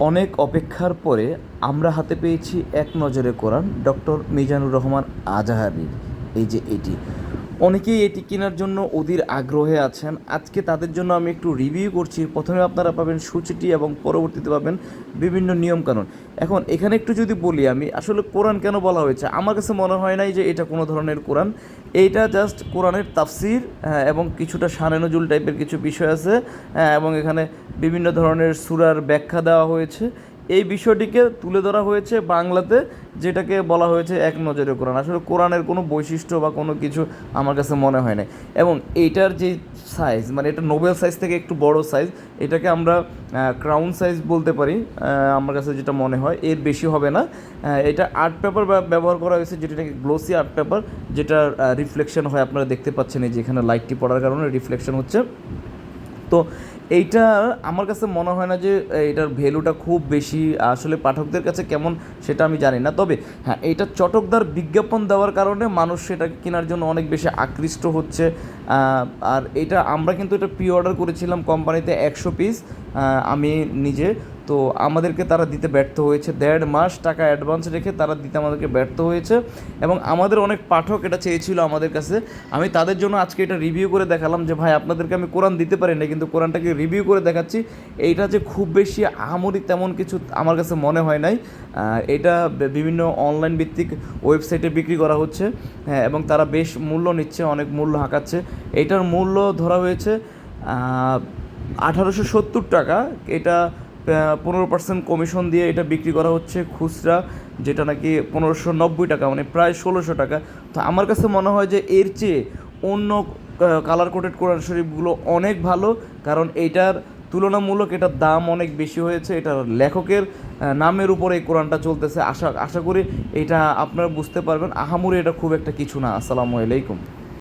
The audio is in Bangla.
অনেক অপেক্ষার পরে আমরা হাতে পেয়েছি এক নজরে কোরআন ডক্টর মিজানুর রহমান আজাহারির। এই যে এটি অনেকেই এটি কেনার জন্য অধীর আগ্রহে আছেন। আজকে তাদের জন্য আমি একটু রিভিউ করছি। প্রথমে আপনারা পাবেন সূচিটি এবং পরবর্তীতে পাবেন বিভিন্ন নিয়মকানুন। এখন এখানে একটু যদি বলি আমি আসলে কোরআন কেন বলা হয়েছে? আমার কাছে মনে হয় নাই যে এটা কোনো ধরনের কোরআন। এইটা জাস্ট কোরআনের তাফসির হ্যাঁ, এবং কিছুটা সানে নজুল টাইপের কিছু বিষয় আছে হ্যাঁ, এবং এখানে বিভিন্ন ধরনের সুরার ব্যাখ্যা দেওয়া হয়েছে। এই বিষয়টিকে তুলে ধরা হয়েছে বাংলাতে, যেটাকে বলা হয়েছে এক নজরে কোরআন। আসলে কোরআনের কোনো বৈশিষ্ট্য বা কোনো কিছু আমার কাছে মনে হয় না এবং এইটার যে সাইজ মানে এটা নোবেল সাইজ থেকে একটু বড় সাইজ এটাকে আমরা ক্রাউন সাইজ বলতে পারি আমার কাছে যেটা মনে হয়, এর বেশি হবে না। এটা আর্ট পেপার ব্যবহার করা হয়েছে, যেটা নাকি গ্লোসি আর্ট পেপার যেটা রিফ্লেকশন হয়, আপনারা দেখতে পাচ্ছেন এই যে এখানে লাইটটি পড়ার কারণে রিফ্লেকশন হচ্ছে তো এইটা আমার কাছে মনে হয় না যে এটার ভ্যালুটা খুব বেশি আসলে পাঠকদের কাছে কেমন সেটা আমি জানি না। তবে হ্যাঁ এটা চটকদার বিজ্ঞাপন দেওয়ার কারণে মানুষ সেটা কেনার জন্য অনেক বেশি আকৃষ্ট হচ্ছে। আর এটা আমরা কিন্তু এটা প্রি অর্ডার করেছিলাম কোম্পানিতে একশো পিস আমি নিজে। তো আমাদেরকে তারা দিতে ব্যর্থ হয়েছে। দেড় মাস টাকা অ্যাডভান্স রেখে তারা দিতে আমাদেরকে ব্যর্থ হয়েছে এবং আমাদের অনেক পাঠক এটা চেয়েছিল আমাদের কাছে। আমি তাদের জন্য আজকে এটা রিভিউ করে দেখালাম যে, ভাই, আপনাদেরকে আমি কোরআন দিতে পারি না কিন্তু কোরআনটাকে রিভিউ করে দেখাচ্ছি। এইটা যে খুব বেশি আহামরি তেমন কিছু আমার কাছে মনে হয় নাই। এটা বিভিন্ন অনলাইন ভিত্তিক ওয়েবসাইটে বিক্রি করা হচ্ছে। হ্যাঁ এবং তারা বেশ মূল্য নিচ্ছে, অনেক মূল্য হাঁকাচ্ছে। এটার মূল্য ধরা হয়েছে আঠারোশো সত্তর টাকা। এটা পনেরো পার্সেন্ট কমিশন দিয়ে এটা বিক্রি করা হচ্ছে খুচরা, যেটা নাকি পনেরোশো নব্বই টাকা মানে প্রায় ষোলোশো টাকা। তো আমার কাছে মনে হয় যে এর চেয়ে অন্য কালার কোটেড কোরআন শরীফগুলো অনেক ভালো, কারণ এইটার তুলনামূলক এটার দাম অনেক বেশি হয়েছে এটার লেখকের নামের উপরে এই কোরআনটা চলতেছে। আশা আশা করি এটা আপনারা বুঝতে পারবেন। আহামরি এটা খুব একটা কিছু না। আসসালামু আলাইকুম।